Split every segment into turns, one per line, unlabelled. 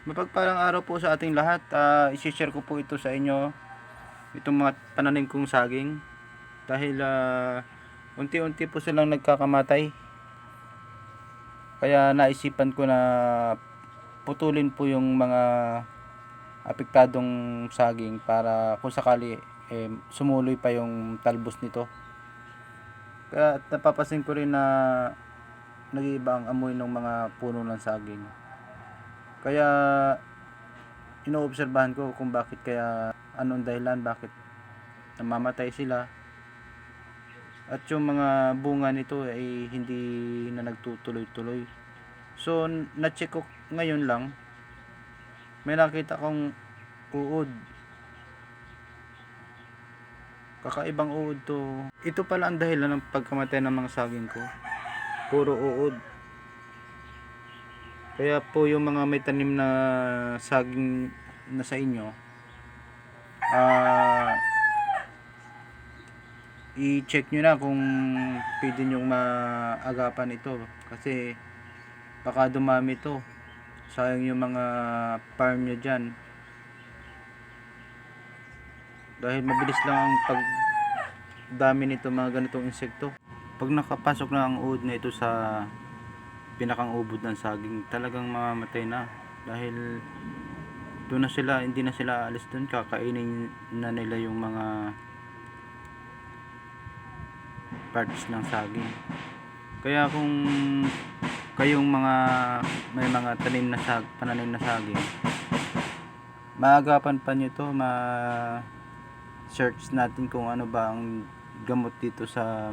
Mapagpalang araw po sa ating lahat. Ah, isi-share ko po ito sa inyo. Itong mga pananim kong saging. Dahil ah, unti-unti po silang nagkakamatay. Kaya naisipan ko na putulin po yung mga apektadong saging para kung sakali eh, sumuloy pa yung talbos nito. Kaya napapasin ko rin na nag-iiba ang amoy ng mga puno ng saging. Kaya inoobserbahan ko kung bakit kaya anong dahilan bakit namamatay sila. At yung mga bunga nito ay hindi na nagtutuloy-tuloy. So na-check ko ngayon lang may nakita kong uod. Kakaibang uod to. Ito pala ang dahilan ng pagkamatay ng mga saging ko. Puro uod. Kaya po yung mga may tanim na saging na sa inyo, ah i-check nyo na kung pwede nyo maagapan ito. Kasi baka dumami to. Sayang yung mga farm nyo dyan. Dahil mabilis lang ang pag dami nito mga ganitong insekto. Pag nakapasok na ang uod na ito sa pinakang ubod ng saging, talagang mamamatay na. Dahil doon na sila, hindi na sila alis doon, kakainin na nila yung mga parts ng saging. Kaya kung kayong mga may mga tanim na sag, pananim na saging, maagapan pa nyo to, ma search natin kung ano ba ang gamot dito sa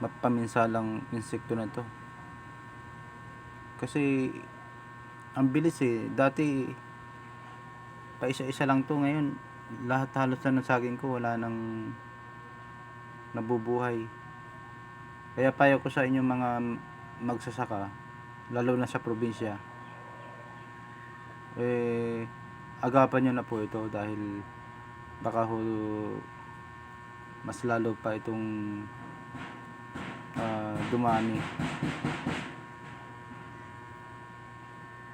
mapaminsalang insekto na to. Kasi ang bilis eh. Dati pa isa-isa lang to ngayon. Lahat halos na ng saging ko wala nang nabubuhay. Kaya payo ko sa inyo mga magsasaka, lalo na sa probinsya. Eh agapan nyo na po ito dahil baka ho mas lalo pa itong dumami.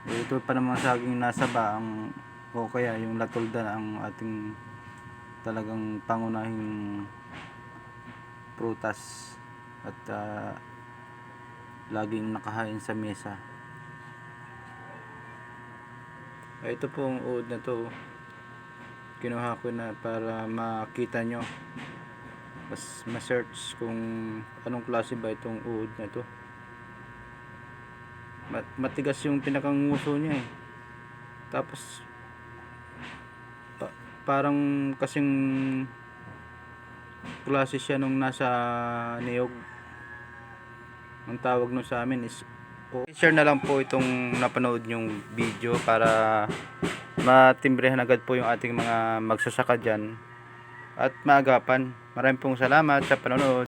Eh, ito pa naman saging nasa ba ang o kaya yung latolda ang ating talagang pangunahing prutas at ah, laging nakahain sa mesa. Ah, ito pong uod na to kinuha ko na para makita nyo mas ma-search kung anong klase ba itong uod na to. Mat- matigas yung pinakang nguso niya eh. Tapos pa- parang kasing klase siya nung nasa niyog. Ang tawag nun sa amin is o- share na lang po itong napanood yung video para matimbrehan agad po yung ating mga magsasaka dyan at maagapan. Maraming pong salamat sa panonood.